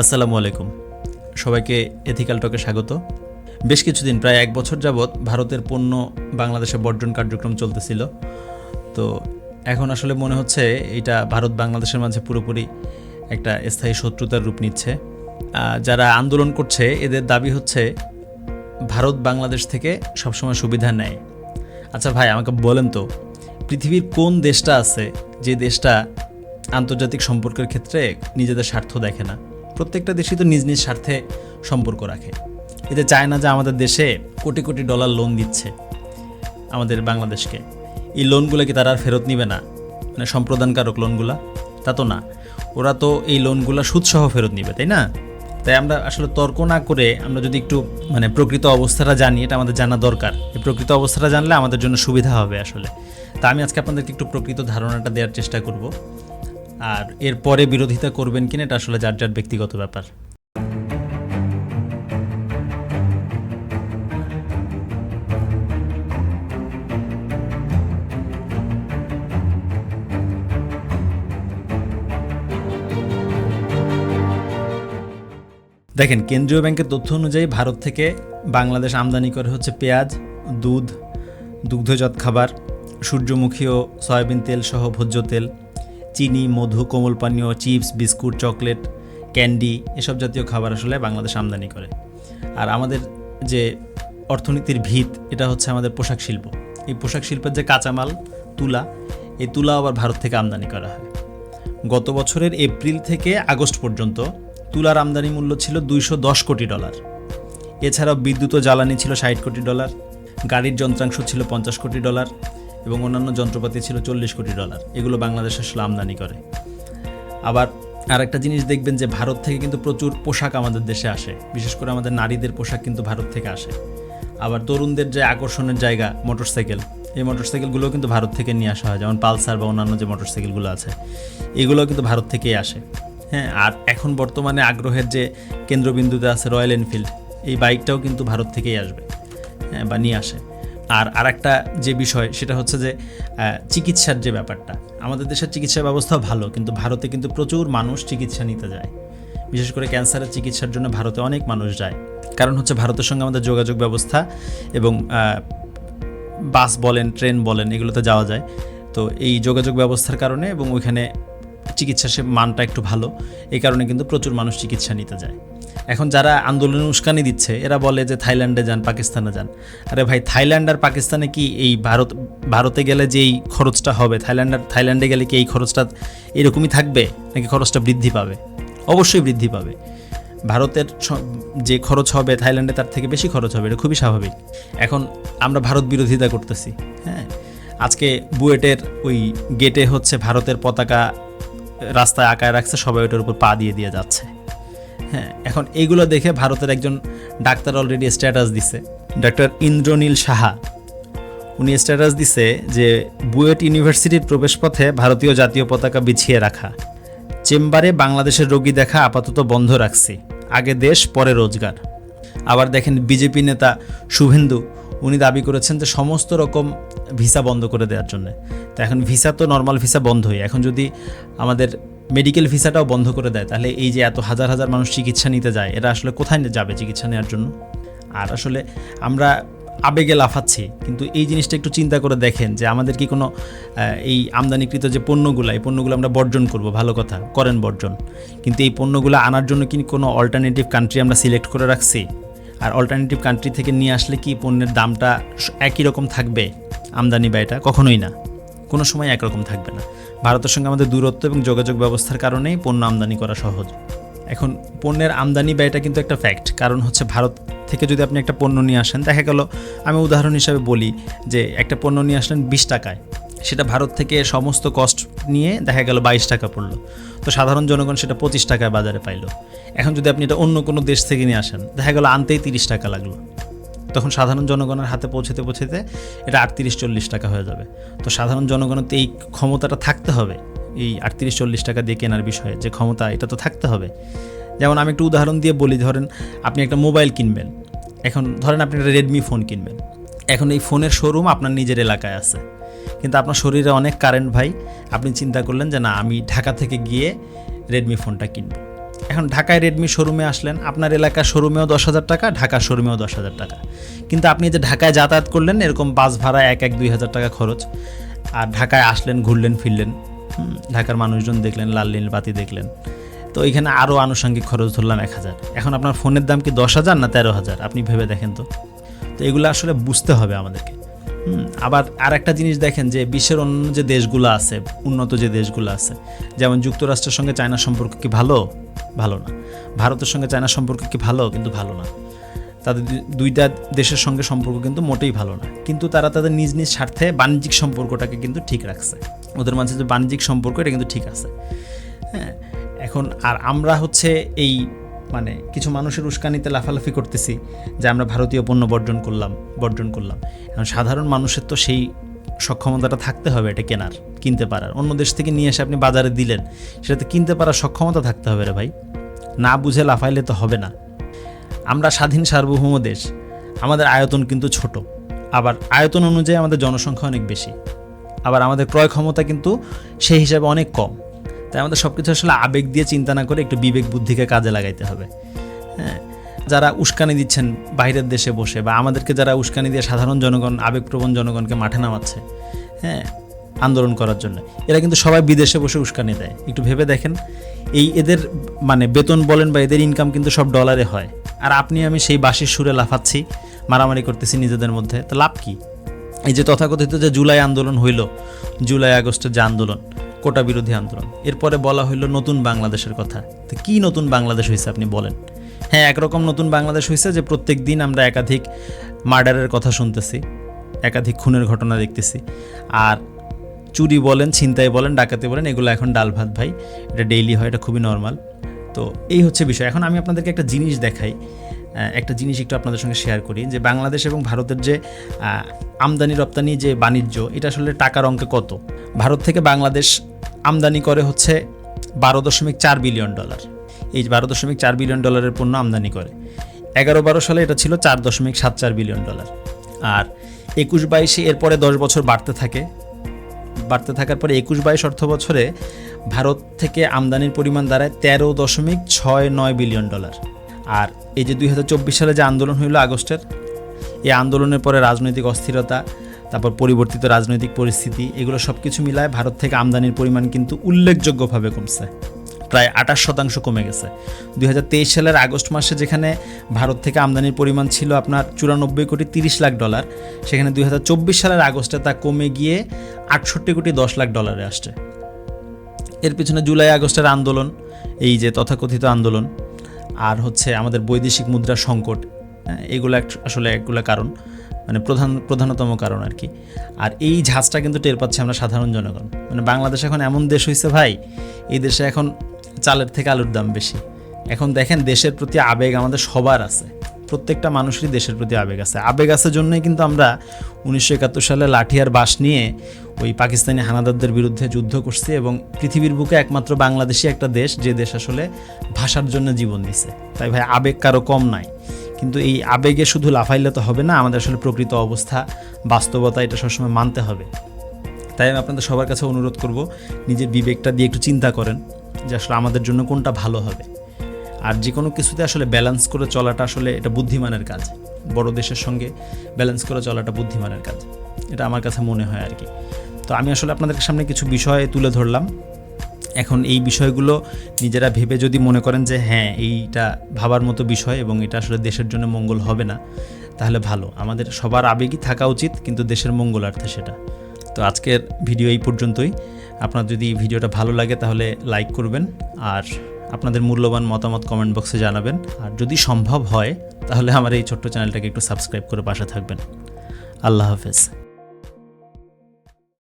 আসসালামু আলাইকুম। সবাইকে এথিক্যাল টকে স্বাগত। বেশ কিছুদিন, প্রায় এক বছর যাবৎ ভারতের পণ্য বাংলাদেশে বর্জন কার্যক্রম চলতেছিল। তো এখন আসলে মনে হচ্ছে এটা ভারত বাংলাদেশের মাঝে পুরোপুরি একটা স্থায়ী শত্রুতার রূপ নিচ্ছে। যারা আন্দোলন করছে, এদের দাবি হচ্ছে ভারত বাংলাদেশ থেকে সবসময় সুবিধা নেয়। আচ্ছা ভাই, আমাকে বলেন তো, পৃথিবীর কোন দেশটা আছে যে দেশটা আন্তর্জাতিক সম্পর্কের ক্ষেত্রে নিজেদের স্বার্থ দেখে না? প্রত্যেকটা দেশই তো নিজ নিজ স্বার্থে সম্পর্ক রাখে। এতে চায় না যে আমাদের দেশে কোটি কোটি ডলার লোন দিচ্ছে আমাদের বাংলাদেশকে। এই লোনগুলো কি তারা আর ফেরত নিবে না? মানে সম্প্রদানকারক লোনগুলা তা তো না। ওরা তো এই লোনগুলা সুদসহ ফেরত নিবে, তাই না? তাই আমরা আসলে তর্ক না করে আমরা যদি একটু মানে প্রকৃত অবস্থাটা জানি, এটা আমাদের জানা দরকার। এই প্রকৃত অবস্থাটা জানলে আমাদের জন্য সুবিধা হবে আসলে। তা আমি আজকে আপনাদেরকে একটু প্রকৃত ধারণাটা দেওয়ার চেষ্টা করব। আর এরপরে বিরোধিতা করবেন কিনা এটা আসলে যার যার ব্যক্তিগত ব্যাপার। দেখেন, কেন্দ্রীয় ব্যাংকের তথ্য অনুযায়ী ভারত থেকে বাংলাদেশ আমদানি করে হচ্ছে পেঁয়াজ, দুধ, দুগ্ধজাত খাবার, সূর্যমুখী ও সয়াবিন তেল সহ ভোজ্য তেল। চিনি, মধু, কোমল পানীয়, চিপস, বিস্কুট, চকলেট, ক্যান্ডি এসব জাতীয় খাবার আসলে বাংলাদেশ আমদানি করে। আর আমাদের যে অর্থনীতির ভিত, এটা হচ্ছে আমাদের পোশাক শিল্প। এই পোশাক শিল্পের যে কাঁচামাল, তুলা, এই তুলা আবার ভারত থেকে আমদানি করা হয়। গত বছরের এপ্রিল থেকে আগস্ট পর্যন্ত তুলার আমদানি মূল্য ছিল দুইশো দশ কোটি ডলার। এছাড়াও বিদ্যুৎ ও জ্বালানি ছিল ষাট কোটি ডলার, গাড়ির যন্ত্রাংশ ছিল পঞ্চাশ কোটি ডলার এবং অন্যান্য যন্ত্রপাতি ছিল চল্লিশ কোটি ডলার। এগুলো বাংলাদেশ আসলে আমদানি করে। আবার আরেকটা জিনিস দেখবেন যে ভারত থেকে কিন্তু প্রচুর পোশাক আমাদের দেশে আসে। বিশেষ করে আমাদের নারীদের পোশাক কিন্তু ভারত থেকে আসে। আবার তরুণদের যে আকর্ষণের জায়গা, মোটরসাইকেল, এই মোটরসাইকেলগুলো কিন্তু ভারত থেকে নিয়ে আসা হয়। যেমন পালসার বা অন্যান্য যে মোটরসাইকেলগুলো আছে এগুলো কিন্তু ভারত থেকেই আসে। হ্যাঁ আর এখন বর্তমানে আগ্রহের যে কেন্দ্রবিন্দুতে আছে রয়্যাল এনফিল্ড, এই বাইকটাও কিন্তু ভারত থেকেই আসবে। হ্যাঁ বা নিয়ে আসে। আর আরেকটা যে বিষয়, সেটা হচ্ছে যে চিকিৎসার যে ব্যাপারটা। আমাদের দেশের চিকিৎসা ব্যবস্থা ভালো, কিন্তু ভারতে কিন্তু প্রচুর মানুষ চিকিৎসা নিতে যায়। বিশেষ করে ক্যান্সারের চিকিৎসার জন্য ভারতে অনেক মানুষ যায়। কারণ হচ্ছে ভারতের সঙ্গে আমাদের যোগাযোগ ব্যবস্থা এবং বাস বলেন, ট্রেন বলেন, এগুলোতে যাওয়া যায়। তো এই যোগাযোগ ব্যবস্থার কারণে এবং ওইখানে চিকিৎসা সে মানটা একটু ভালো। এই কারণে কিন্তু প্রচুর মানুষ চিকিৎসা নিতে যায়। এখন যারা আন্দোলনে উস্কানি দিচ্ছে, এরা বলে যে থাইল্যান্ডে যান, পাকিস্তানে যান। আরে ভাই, থাইল্যান্ড আর পাকিস্তানে কি এই ভারত, ভারতে গেলে যে এই খরচটা হবে, থাইল্যান্ড আর, থাইল্যান্ডে গেলে কি এই খরচটা এরকমই থাকবে, নাকি খরচটা বৃদ্ধি পাবে? অবশ্যই বৃদ্ধি পাবে। ভারতের যে খরচ হবে থাইল্যান্ডে, তার থেকে বেশি খরচ হবে, এটা খুবই স্বাভাবিক। এখন আমরা ভারত বিরোধিতা করতেছি হ্যাঁ? আজকে বুয়েটের ওই গেটে হচ্ছে ভারতের পতাকা রাস্তায় আঁকায় রাখছে, সবাই ওটার উপর পা দিয়ে দিয়ে যাচ্ছে। হ্যাঁ এখন এইগুলো দেখে ভারতের একজন ডাক্তার অলরেডি স্ট্যাটাস দিছে ডাক্তার ইন্দ্রনীল সাহা। উনি স্ট্যাটাস দিছে যে বুয়েট ইউনিভার্সিটির প্রবেশপথে ভারতীয় জাতীয় পতাকা বিছিয়ে রাখা, চেম্বারে বাংলাদেশের রোগী দেখা আপাতত বন্ধ রাখছি, আগে দেশ, পরে রোজগার। আবার দেখেন বিজেপি নেতা শুভেন্দু, উনি দাবি করেছেন যে সমস্ত রকম ভিসা বন্ধ করে দেওয়ার জন্য। তো এখন ভিসা তো নর্মাল ভিসা বন্ধই, এখন যদি আমাদের মেডিকেল ভিসাটাও বন্ধ করে দেয়। তাহলে এই যে এত হাজার হাজার মানুষ চিকিৎসা নিতে যায়, এরা আসলে কোথায় যাবে চিকিৎসা নেওয়ার জন্য? আর আসলে আমরা আবেগে লাফাচ্ছি, কিন্তু এই জিনিসটা একটু চিন্তা করে দেখেন যে আমাদের কি কোনো এই আমদানিকৃত যে পণ্যগুলো, এই পণ্যগুলো আমরা বর্জন করব, ভালো কথা, করেন বর্জন। কিন্তু এই পণ্যগুলো আনার জন্য কি কোনো অল্টারনেটিভ কান্ট্রি আমরা সিলেক্ট করে রাখছি? আর অল্টারনেটিভ কান্ট্রি থেকে নিয়ে আসলে কি পণ্যের দামটা একই রকম থাকবে, আমদানি ব্যয়টা কখনোই না। কোনো সময় একরকম থাকবে না। ভারতের সঙ্গে আমাদের দূরত্ব এবং যোগাযোগ ব্যবস্থার কারণেই পণ্য আমদানি করা সহজ। এখন পণ্যের আমদানি ব্যয়টা কিন্তু একটা ফ্যাক্ট কারণ হচ্ছে ভারত থেকে যদি আপনি একটা পণ্য নিয়ে আসেন, দেখা গেল আমি উদাহরণ হিসাবে বলি যে একটা পণ্য নিয়ে আসলেন বিশ টাকায়, সেটা ভারত থেকে সমস্ত কস্ট নিয়ে দেখা গেল বাইশ টাকা পড়ল। তো সাধারণ জনগণ সেটা পঁচিশ টাকায় বাজারে পাইলো। এখন যদি আপনি এটা অন্য কোনো দেশ থেকে নিয়ে আসেন, দেখা গেল আনতেই তিরিশ টাকা লাগল। তখন সাধারণ জনগণের হাতে পৌঁছতে পৌঁছতে এটা আটত্রিশ চল্লিশ টাকা হয়ে যাবে। তো সাধারণ জনগণের তো এই ক্ষমতাটা থাকতে হবে। এই আটত্রিশ চল্লিশ টাকা দিয়ে কেনার বিষয়ে যে ক্ষমতা, এটা তো থাকতে হবে। যেমন আমি একটু উদাহরণ দিয়ে বলি, ধরেন আপনি একটা মোবাইল কিনবেন। এখন ধরেন আপনি একটা রেডমি ফোন কিনবেন। এখন এই ফোনের শোরুম আপনার নিজের এলাকায় আছে। কিন্তু আপনার শরীরে অনেক কারেন্ট ভাই, আপনি চিন্তা করলেন যে না, আমি ঢাকা থেকে গিয়ে রেডমি ফোনটা কিনব। এখন ঢাকায় রেডমি শোরুমে আসলেন, আপনার এলাকার শোরুমেও দশ হাজার টাকা, ঢাকার শোরুমেও দশ হাজার টাকা। কিন্তু আপনি যে ঢাকায় যাতায়াত করলেন, এরকম বাস ভাড়া এক এক, দুই হাজার টাকা খরচ, আর ঢাকায় আসলেন, ঘুরলেন, ফিরলেন ঢাকার মানুষজন দেখলেন, লাল নীল বাতি দেখলেন। তো এখানে আরও আনুষঙ্গিক খরচ ধরলাম এক হাজার। এখন আপনার ফোনের দাম কি দশ হাজার না তেরো হাজার? আপনি ভেবে দেখেন তো। তো এগুলো আসলে বুঝতে হবে আমাদেরকে। আবার আর একটা জিনিস দেখেন যে বিশ্বের অন্য যে দেশগুলো আছে, উন্নত যে দেশগুলো আছে, যেমন যুক্তরাষ্ট্রের সঙ্গে চায়নার সম্পর্ক কি ভালো? ভালো না। ভারতের সঙ্গে চায়নার সম্পর্ক কি ভালো? কিন্তু ভালো না। তাদের দুইটা দেশের সঙ্গে সম্পর্ক কিন্তু মোটেই ভালো না। কিন্তু তারা তাদের নিজ নিজ স্বার্থে বাণিজ্যিক সম্পর্কটাকে কিন্তু ঠিক রাখছে। ওদের মাঝে যে বাণিজ্যিক সম্পর্ক, এটা কিন্তু ঠিক আছে। হ্যাঁ এখন আর আমরা হচ্ছে এই মানে কিছু মানুষের উস্কানিতে লাফালাফি করতেছি যে আমরা ভারতীয় পণ্য বর্জন করলাম বর্জন করলাম। এখন সাধারণ মানুষের তো সেই সক্ষমতাটা থাকতে হবে, এটা কেনার, কিনতে পারার। অন্য দেশ থেকে নিয়ে এসে আপনি বাজারে দিলেন, সেটাতে কিনতে পারার সক্ষমতা থাকতে হবে রে ভাই। না বুঝে লাফাইলে তো হবে না। আমরা স্বাধীন সার্বভৌম দেশ, আমাদের আয়তন কিন্তু ছোট। আবার আয়তন অনুযায়ী আমাদের জনসংখ্যা অনেক বেশি। আবার আমাদের ক্রয় ক্ষমতা কিন্তু সেই হিসাবে অনেক কম। তাই আমাদের সব কিছু আসলে আবেগ দিয়ে চিন্তা না করে একটু বিবেক বুদ্ধিকে কাজে লাগাইতে হবে। হ্যাঁ? যারা উস্কানি দিচ্ছেন বাইরের দেশে বসে বা আমাদেরকে যারা উস্কানি দিয়ে সাধারণ জনগণ, আবেগপ্রবণ জনগণকে মাঠে নামাচ্ছে হ্যাঁ? আন্দোলন করার জন্য। এরা কিন্তু সবাই বিদেশে বসে উস্কানি দেয়। একটু ভেবে দেখেন, এই এদের মানে বেতন বলেন বা এদের ইনকাম কিন্তু সব ডলারে হয়। আর আপনি, আমি সেই বাঁশির সুরে লাফাচ্ছি, মারামারি করতেছি নিজেদের মধ্যে, তো লাভ কি? এই যে তথাকথিত যে জুলাই আন্দোলন হইল, জুলাই আগস্টের যে আন্দোলন কোটা বিরোধী আন্দোলন। এরপরে বলা হইল নতুন বাংলাদেশের কথা। তো কী নতুন বাংলাদেশ হয়েছে আপনি বলেন? হ্যাঁ একরকম নতুন বাংলাদেশ হয়েছে যে প্রত্যেক দিন আমরা একাধিক মার্ডারের কথা শুনতেছি, একাধিক খুনের ঘটনা দেখতেছি। আর চুরি বলেন, ছিনতাই বলেন, ডাকাতি বলেন, এগুলো এখন ডাল ভাত ভাই। এটা ডেইলি হয়, এটা খুবই নর্মাল তো এই হচ্ছে বিষয়। এখন আমি আপনাদেরকে একটা জিনিস দেখাই একটা জিনিস একটু আপনাদের সঙ্গে শেয়ার করি যে বাংলাদেশ এবং ভারতের যে আমদানি রপ্তানি যে বাণিজ্য, এটা আসলে টাকার অঙ্কে কত? ভারত থেকে বাংলাদেশ আমদানি করে হচ্ছে বারো দশমিক চার বিলিয়ন ডলার। এই বারো দশমিক চার বিলিয়ন ডলারের পণ্য আমদানি করে। এগারো বারো সালে এটা ছিল চার দশমিক সাত চার বিলিয়ন ডলার। আর একুশ বাইশে এরপরে দশ বছর বাড়তে থাকে। বাড়তে থাকার পরে একুশ বাইশ অর্থ বছরে ভারত থেকে আমদানির পরিমাণ দাঁড়ায় তেরো দশমিক ছয় নয় বিলিয়ন ডলার। আর এই যে দুই হাজার চব্বিশ সালে যে আন্দোলন হইল আগস্টের, এই আন্দোলনের পরে রাজনৈতিক অস্থিরতা তারপর পরিবর্তিত রাজনৈতিক পরিস্থিতি এগুলো সব কিছু মিলায় ভারত থেকে আমদানির পরিমাণ কিন্তু উল্লেখযোগ্যভাবে কমছে। প্রায় আঠাশ শতাংশ কমে গেছে। দুই সালের আগস্ট মাসে যেখানে ভারত থেকে আমদানির পরিমাণ ছিল আপনার চুরানব্বই কোটি তিরিশ লাখ ডলার সেখানে দুই সালের আগস্টে তা কমে গিয়ে আটষট্টি কোটি দশ লাখ ডলারে আসছে। এর পিছনে জুলাই আগস্টের আন্দোলন এই যে তথাকথিত আন্দোলন আর হচ্ছে আমাদের বৈদেশিক মুদ্রার সংকট হ্যাঁ, এগুলো আসলে এগুলো কারণ। মানে প্রধান, প্রধানতম কারণ আর কি। আর এই ঝাঁজটা কিন্তু টের পাচ্ছে আমরা সাধারণ জনগণ। মানে বাংলাদেশ এখন এমন দেশ হয়েছে ভাই, এই দেশে এখন চালের থেকে আলুর দাম বেশি। এখন দেখেন দেশের প্রতি আবেগ আমাদের সবার আছে। প্রত্যেকটা মানুষেরই দেশের প্রতি আবেগ আছে। আবেগ আছে জন্যই কিন্তু আমরা উনিশশো একাত্তর সালে লাঠি আর বাঁশ নিয়ে ওই পাকিস্তানি হানাদারদের বিরুদ্ধে যুদ্ধ করছি এবং পৃথিবীর বুকে একমাত্র বাংলাদেশই একটা দেশ যে দেশ আসলে ভাষার জন্য জীবন দিছে। তাই ভাই, আবেগ কারও কম নাই। কিন্তু এই আবেগে শুধু লাফাইলে তো হবে না, আমাদের আসলে প্রকৃত অবস্থা, বাস্তবতা, এটা সবসময় মানতে হবে। তাই আমি আপনাদের সবার কাছে অনুরোধ করব, নিজের বিবেকটা দিয়ে একটু চিন্তা করেন যে আসলে আমাদের জন্য কোনটা ভালো হবে। আর যে কোনো কিছুতে আসলে ব্যালেন্স করে চলাটা আসলে এটা বুদ্ধিমানের কাজ। বড় দেশের সঙ্গে ব্যালেন্স করে চলাটা বুদ্ধিমানের কাজ। এটা আমার কাছে মনে হয় আর কি। তো আমি আসলে আপনাদের সামনে কিছু বিষয় তুলে ধরলাম। এখন এই বিষয়গুলো নিজেরা ভেবে যদি মনে করেন যে হ্যাঁ এইটা ভাবার মতো বিষয় এবং এটা আসলে দেশের জন্য মঙ্গল হবে না, তাহলে ভালো। আমাদের সবার আবেগই থাকা উচিত, কিন্তু দেশের মঙ্গলার্থে সেটা। তো আজকের ভিডিও এই পর্যন্তই। আপনার যদি ভিডিওটা ভালো লাগে, তাহলে লাইক করবেন আর আপনাদের মূল্যবান মতামত কমেন্ট বক্সে জানাবেন। আর যদি সম্ভব হয়, তাহলে আমার এই ছোট্ট চ্যানেলটাকে একটু সাবস্ক্রাইব করে পাশে থাকবেন। আল্লাহ হাফেজ।